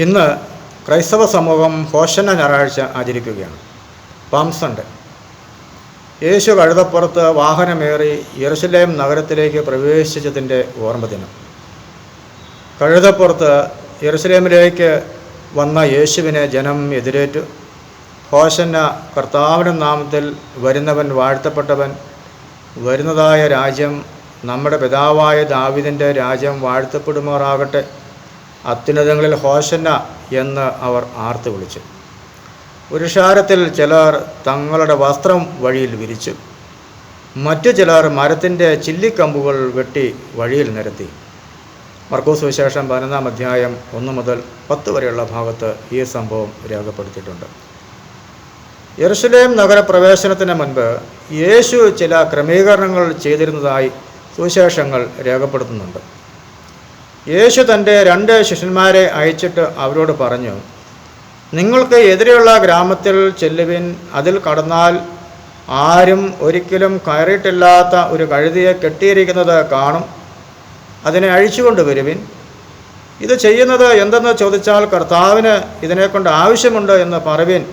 ഇന്ന് ക്രൈസ്തവ സമൂഹം ഹോഷന ഞായറാഴ്ച ആചരിക്കുകയാണ്. പാംസണ്ട്. യേശു കഴുതപ്പുറത്ത് വാഹനമേറി യെറുസലേം നഗരത്തിലേക്ക് പ്രവേശിച്ചതിന്റെ ഓർമ്മ ദിനം. കഴുതപ്പുറത്ത് യെറുസലേമിലേക്ക് വന്ന യേശുവിനെ ജനം എതിരേറ്റു. ഹോശന്ന കർത്താവിന്റെ നാമത്തിൽ വരുന്നവൻ വാഴ്ത്തപ്പെട്ടവൻ വരുന്നതായ രാജ്യം നമ്മുടെ പിതാവായ ദാവിദിന്റെ രാജ്യം വാഴ്ത്തപ്പെടുമാറാകട്ടെ. അത്യുന്നതങ്ങളിൽ ഹോശന്ന എന്ന് അവർ ആർത്തു വിളിച്ചു. പുരുഷാരത്തിൽ ചിലർ തങ്ങളുടെ വസ്ത്രം വഴിയിൽ വിരിച്ചു. മറ്റു ചിലർ മരത്തിന്റെ ചില്ലിക്കമ്പുകൾ വെട്ടി വഴിയിൽ നിരത്തി. മർക്കോസ് വിശേഷം പതിനൊന്നാം അധ്യായം ഒന്ന് മുതൽ പത്ത് വരെയുള്ള ഭാഗത്ത് ഈ സംഭവം രേഖപ്പെടുത്തിയിട്ടുണ്ട്. യെറുസലേം നഗരപ്രവേശനത്തിന് മുൻപ് യേശു ചില ക്രമീകരണങ്ങൾ ചെയ്തിരുന്നതായി സുവിശേഷങ്ങൾ രേഖപ്പെടുത്തുന്നുണ്ട്. യേശു തന്റെ രണ്ട് ശിഷ്യന്മാരെ അയച്ചിട്ട് അവരോട് പറഞ്ഞു നിങ്ങൾക്ക് എതിരെയുള്ള ഗ്രാമത്തിൽ ചെല്ലുവിൻ. അതിൽ കടന്നാൽ ആരും ഒരിക്കലും കയറിയിട്ടില്ലാത്ത ഒരു കഴുതിയെ കെട്ടിയിരിക്കുന്നത് കാണും. അതിനെ അഴിച്ചുകൊണ്ട് വരുവിൻ. ഇത് ചെയ്യുന്നത് എന്തെന്ന് ചോദിച്ചാൽ കർത്താവിന് ഇതിനെക്കൊണ്ട് ആവശ്യമുണ്ട് എന്ന് പറവിൻ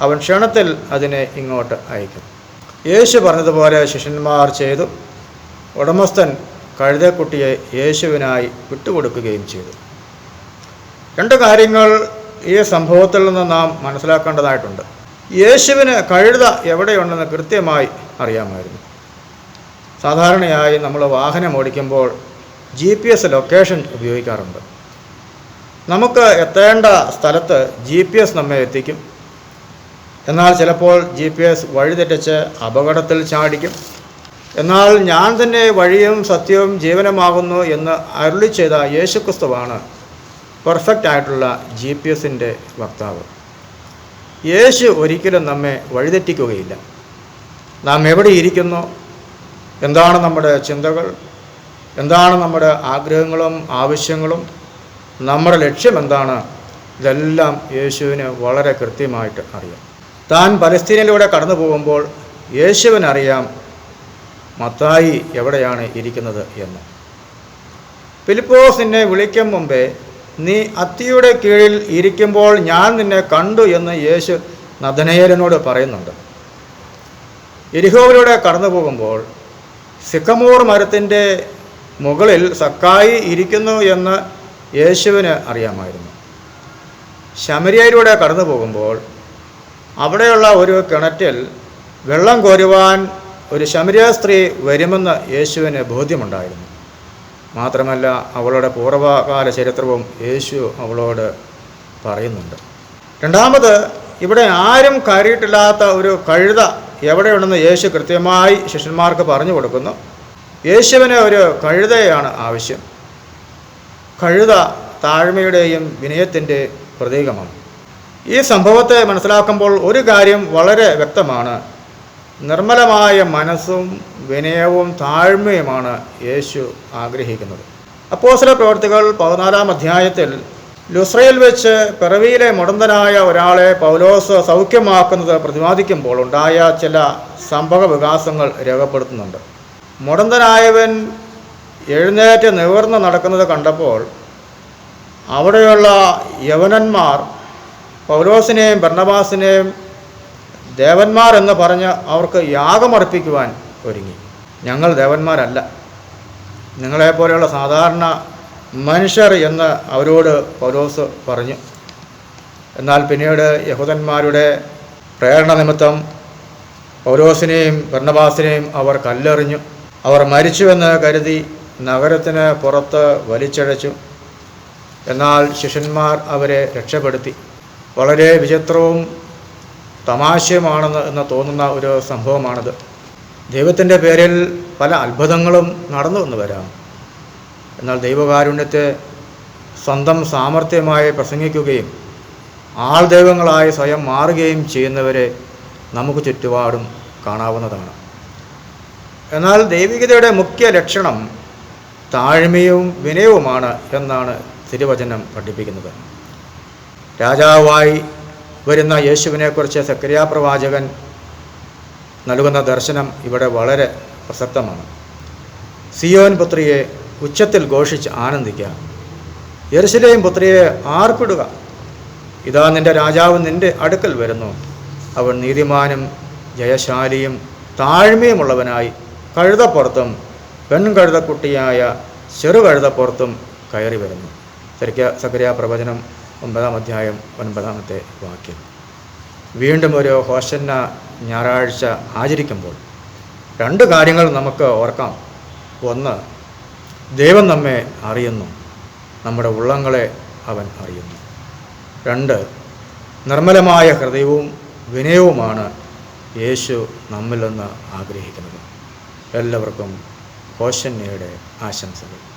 അവൻ ക്ഷണത്തിൽ അതിനെ ഇങ്ങോട്ട് അയക്കും. യേശു പറഞ്ഞതുപോലെ ശിഷ്യന്മാർ ചെയ്തു. ഉടമസ്ഥൻ കഴുതക്കുട്ടിയെ യേശുവിനായി വിട്ടുകൊടുക്കുകയും ചെയ്തു. രണ്ട് കാര്യങ്ങൾ ഈ സംഭവത്തിൽ നിന്ന് നാം മനസ്സിലാക്കേണ്ടതായിട്ടുണ്ട്. യേശുവിന് കഴുത എവിടെയുണ്ടെന്ന് കൃത്യമായി അറിയാമായിരുന്നു. സാധാരണയായി നമ്മൾ വാഹനം ഓടിക്കുമ്പോൾ ജി പി എസ് ലൊക്കേഷൻ ഉപയോഗിക്കാറുണ്ട്. നമുക്ക് എത്തേണ്ട സ്ഥലത്ത് ജി പി എസ് നമ്മെ എത്തിക്കും. എന്നാൽ ചിലപ്പോൾ ജി പി എസ് വഴിതെറ്റിച്ച് അപകടത്തിൽ ചാടിക്കും. എന്നാൽ ഞാൻ തന്നെ വഴിയും സത്യവും ജീവനമാകുന്നു എന്ന് അരുളി ചെയ്ത യേശുക്രിസ്തുവാണ് പെർഫെക്റ്റ് ആയിട്ടുള്ള ജി പി എസിന്റെ വക്താവ്. യേശു ഒരിക്കലും നമ്മെ വഴിതെറ്റിക്കുകയില്ല. നാം എവിടെ ഇരിക്കുന്നു? എന്താണ് നമ്മുടെ ചിന്തകൾ? എന്താണ് നമ്മുടെ ആഗ്രഹങ്ങളും ആവശ്യങ്ങളും? നമ്മുടെ ലക്ഷ്യം എന്താണ്? ഇതെല്ലാം യേശുവിന് വളരെ കൃത്യമായിട്ട് അറിയാം. താൻ പലസ്തീനയിലൂടെ കടന്നു പോകുമ്പോൾ യേശുവിനറിയാം മത്തായി എവിടെയാണ് ഇരിക്കുന്നത് എന്ന്. ഫിലിപ്പോസ് നിന്നെ വിളിക്കും മുമ്പേ നീ അത്തിയുടെ കീഴിൽ ഇരിക്കുമ്പോൾ ഞാൻ നിന്നെ കണ്ടു എന്ന് യേശു നദനയേലനോട് പറയുന്നുണ്ട്. എരിഹോവിലൂടെ കടന്നു പോകുമ്പോൾ സിക്കമൂർ മരത്തിന്റെ മുകളിൽ സക്കായി ഇരിക്കുന്നു എന്ന് യേശുവിന് അറിയാമായിരുന്നു. ശമരിയയിലൂടെ കടന്നു പോകുമ്പോൾ അവിടെയുള്ള ഒരു കിണറ്റിൽ വെള്ളം കോരുവാൻ ഒരു ശമരിയ സ്ത്രീ വരുമെന്ന് യേശുവിന് ബോധ്യമുണ്ടായിരുന്നു. മാത്രമല്ല അവളുടെ പൂർവകാല ചരിത്രവും യേശു അവളോട് പറയുന്നുണ്ട്. രണ്ടാമത് ഇവിടെ ആരും കയറിയിട്ടില്ലാത്ത ഒരു കഴുത എവിടെയുണ്ടെന്ന് യേശു കൃത്യമായി ശിഷ്യന്മാർക്ക് പറഞ്ഞു കൊടുക്കുന്നു. യേശുവിന് ഒരു കഴുതയാണ് ആവശ്യം. കഴുത താഴ്മയുടെയും വിനയത്തിന്റെ പ്രതീകമാണ്. ഈ സംഭവത്തെ മനസ്സിലാക്കുമ്പോൾ ഒരു കാര്യം വളരെ വ്യക്തമാണ്. നിർമ്മലമായ മനസ്സും വിനയവും താഴ്മയുമാണ് യേശു ആഗ്രഹിക്കുന്നത്. അപ്പോസല പ്രവർത്തികൾ പതിനാലാം അധ്യായത്തിൽ ലുസ്രയിൽ വെച്ച് പിറവിയിലെ മുടന്തനായ ഒരാളെ പൗലോസ് സൗഖ്യമാക്കുന്നത് പ്രതിപാദിക്കുമ്പോൾ ഉണ്ടായ ചില സംഭവ വികാസങ്ങൾ രേഖപ്പെടുത്തുന്നുണ്ട്. മുടന്തനായവൻ എഴുന്നേറ്റ് നിവർന്ന് നടക്കുന്നത് കണ്ടപ്പോൾ അവിടെയുള്ള യവനന്മാർ പൗലോസിനെയും ഭർണബാസിനെയും ദേവന്മാർ എന്ന് പറഞ്ഞ് അവർക്ക് യാഗമർപ്പിക്കുവാൻ ഒരുങ്ങി. ഞങ്ങൾ ദേവന്മാരല്ല. നിങ്ങളെപ്പോലെയുള്ള സാധാരണ മനുഷ്യർ എന്ന് അവരോട് പൗലോസ് പറഞ്ഞു. എന്നാൽ പിന്നീട് യഹൂദന്മാരുടെ പ്രേരണ നിമിത്തം പൗലോസിനെയും ഭർണബാസിനെയും അവർ കല്ലെറിഞ്ഞു. അവർ മരിച്ചുവെന്ന് കരുതി നഗരത്തിന് പുറത്ത് വലിച്ചഴച്ചു. എന്നാൽ ശിഷ്യന്മാർ അവരെ രക്ഷപ്പെടുത്തി. വളരെ വിചിത്രവും തമാശയുമാണെന്ന് എന്ന് തോന്നുന്ന ഒരു സംഭവമാണിത്. ദൈവത്തിന്റെ പേരിൽ പല അത്ഭുതങ്ങളും നടന്നു എന്ന് വരാം. എന്നാൽ ദൈവകാരുണ്യത്തെ സ്വന്തം സാമർഥ്യമായി പ്രസംഗിക്കുകയും ആൾ ദൈവങ്ങളായി സ്വയം മാറുകയും ചെയ്യുന്നവരെ നമുക്ക് ചുറ്റുപാടും കാണാവുന്നതാണ്. എന്നാൽ ദൈവികതയുടെ മുഖ്യ ലക്ഷണം താഴ്മയും വിനയവുമാണ് എന്നാണ് തിരുവചനം പഠിപ്പിക്കുന്നത്. രാജാവായി വരുന്ന യേശുവിനെക്കുറിച്ച് സക്രിയ പ്രവാചകൻ നൽകുന്ന ദർശനം ഇവിടെ വളരെ പ്രസക്തമാണ്. സിയോൻ പുത്രിയെ ഉച്ചത്തിൽ ഘോഷിച്ച് ആനന്ദിക്കുക. യെരുശലേം പുത്രിയെ ആർപ്പിടുക. ഇതാ നിന്റെ രാജാവ് നിന്റെ അടുക്കൽ വരുന്നു. അവൻ നീതിമാനും ജയശാലിയും താഴ്മയുമുള്ളവനായി കഴുതപ്പുറത്തും പെൺകഴുതക്കുട്ടിയായ ചെറുകഴുതപ്പുറത്തും കയറി വരുന്നു. ശരിക്കും സക്രിയ പ്രവചനം ഒമ്പതാം അധ്യായം ഒൻപതാമത്തെ വാക്യം. വീണ്ടും ഒരു ഹോഷന്ന ഞായറാഴ്ച ആചരിക്കുമ്പോൾ രണ്ട് കാര്യങ്ങൾ നമുക്ക് ഓർക്കാം. ഒന്ന് ദൈവം നമ്മെ അറിയുന്നു. നമ്മുടെ ഉള്ളങ്ങളെ അവൻ അറിയുന്നു. രണ്ട് നിർമ്മലമായ ഹൃദയവും വിനയവുമാണ് യേശു നമ്മിൽ നിന്ന് ആഗ്രഹിക്കുന്നത്. എല്ലാവർക്കും ഹോഷന്നയുടെ ആശംസകൾ.